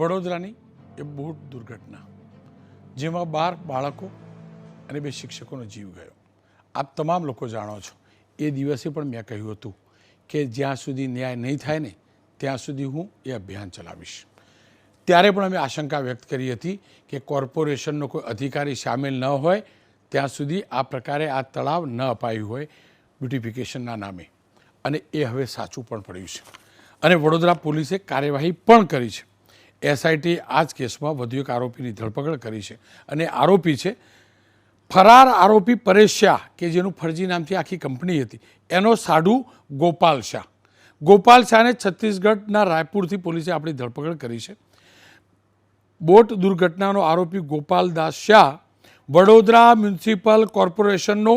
વડોદરાની એ બોટ દુર્ઘટના, જેમાં બાર બાળકો અને બે શિક્ષકોનો જીવ ગયો. આપ તમામ લોકો જાણો છો. એ દિવસે પણ મેં કહ્યું હતું કે જ્યાં સુધી ન્યાય નહીં થાય ને, ત્યાં સુધી હું એ અભિયાન ચલાવીશ. ત્યારે પણ અમે આશંકા વ્યક્ત કરી હતી કે કોર્પોરેશનનો કોઈ અધિકારી સામેલ ન હોય, ત્યાં સુધી આ પ્રકારે આ તળાવ ન અપાયું હોય બ્યુટિફિકેશનના નામે. અને એ હવે સાચું પણ પડ્યું છે. અને વડોદરા પોલીસે કાર્યવાહી પણ કરી છે. એસઆઈટી આ જ કેસમાં વધુ એક આરોપીની ધરપકડ કરી છે. અને આરોપી છે ફરાર આરોપી પરેશ શાહ, કે જેનું ફરજી નામથી આખી કંપની હતી. એનો સાડુ ગોપાલ શાહ. ગોપાલ શાહને છત્તીસગઢના રાયપુરથી પોલીસે આપણી ધરપકડ કરી છે. બોટ દુર્ઘટનાનો આરોપી ગોપાલદાસ શાહ વડોદરા મ્યુનિસિપલ કોર્પોરેશનનો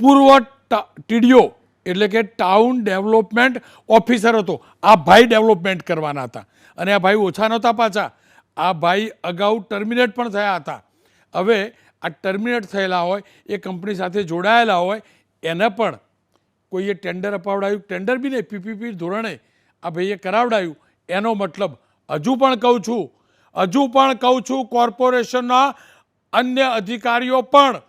પૂર્વ ટીડીઓ એટલે કે ટાઉન ડેવલપમેન્ટ ઓફિસર હતો. આ ભાઈ ડેવલપમેન્ટ કરવાના હતા. અને આ ભાઈ ઓછા નહોતા પાછા. આ ભાઈ અગાઉ ટર્મિનેટ પણ થયા હતા. હવે આ ટર્મિનેટ થયેલા હોય, એ કંપની સાથે જોડાયેલા હોય, એને પણ કોઈએ ટેન્ડર અપાવડાયું. ટેન્ડર બી નહીં પીપીપી ધોરણે આ ભાઈએ કરાવડાયું. એનો મતલબ, હજુ પણ કહું છું, હજુ પણ કહું છું, કોર્પોરેશનના અન્ય અધિકારીઓ પણ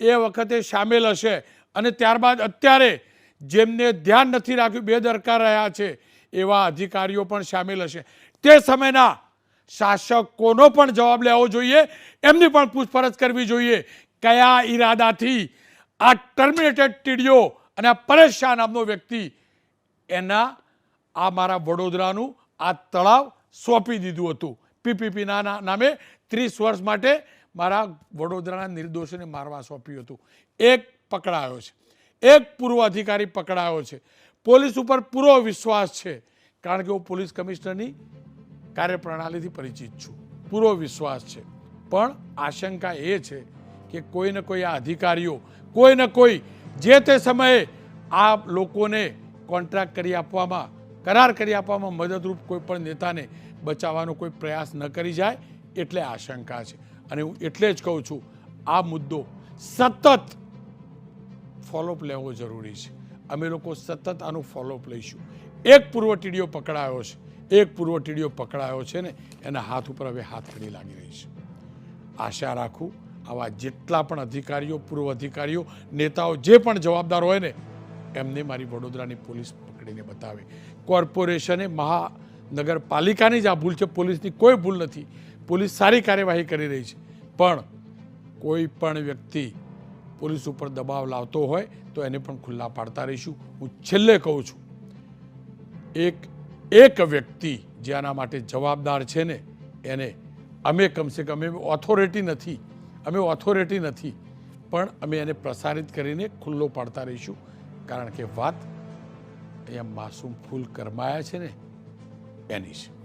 એ વખતે સામેલ હશે. અને ત્યારબાદ અત્યારે જેમને ધ્યાન નથી રાખ્યું, બેદરકાર રહ્યા છે, એવા અધિકારીઓ પણ સામેલ હશે. તે સમયના શાસકોનો પણ જવાબ લેવો જોઈએ, એમની પણ પૂછપરછ કરવી જોઈએ. કયા ઈરાદાથી આ ટર્મિનેટેડ ટીડીઓ અને પરેશ નામનો વ્યક્તિ એના, આ મારા વડોદરાનું આ તળાવ સોંપી દીધું હતું. પીપીપીના નામે ત્રીસ વર્ષ માટે મારા વડોદરાના નિર્દોષોને મારવા સોંપ્યું હતું. એક પકડાયો છે. એક પૂર્વ અધિકારી પકડાયો છે. પોલીસ ઉપર પૂરો વિશ્વાસ છે. કારણ કે હું પોલીસ કમિશનરની કાર્યપ્રણાલીથી પરિચિત છું. પૂરો વિશ્વાસ છે. પણ આશંકા એ છે કે કોઈ ને કોઈ આ અધિકારીઓ, કોઈ ને કોઈ જે તે સમયે આ લોકોને કોન્ટ્રાક્ટ કરી આપવામાં, કરાર કરી આપવામાં મદદરૂપ કોઈ પણ નેતાને બચાવવાનો કોઈ પ્રયાસ ન કરી જાય, એટલે આશંકા છે. અને હું એટલે જ કહું છું, આ મુદ્દો સતત ફોલોઅપ લેવો જરૂરી છે. અમે લોકો સતત આનું ફોલોઅપ લઈશું. એક પૂર્વ ટીડીઓ પકડાયો છે. એક પૂર્વ ટીડીઓ પકડાયો છે ને, એના હાથ ઉપર હવે હાથ કડી લાગી રહી છે. આશા રાખું, આવા જેટલા પણ અધિકારીઓ, પૂર્વ અધિકારીઓ, નેતાઓ જે પણ જવાબદાર હોય ને, એમને મારી વડોદરાની પોલીસ પકડીને બતાવે. કોર્પોરેશને મહાનગરપાલિકાની જ આ ભૂલ છે. પોલીસની કોઈ ભૂલ નથી. પોલીસ સારી કાર્યવાહી કરી રહી છે. પણ કોઈ પણ વ્યક્તિ પોલીસ ઉપર દબાવ લાવતો હોય તો એને પણ ખુલ્લા પાડતા રહીશું. હું છેલ્લે કહું છું, એક એક વ્યક્તિ જે આના માટે જવાબદાર છે ને, એને અમે કમસે કમ અમે ઓથોરિટી નથી, અમે ઓથોરિટી નથી, પણ અમે એને પ્રસારિત કરીને ખુલ્લો પાડતા રહીશું. કારણ કે વાત અહીંયા માસૂમ ફૂલ કરમાયા છે ને, એની છે.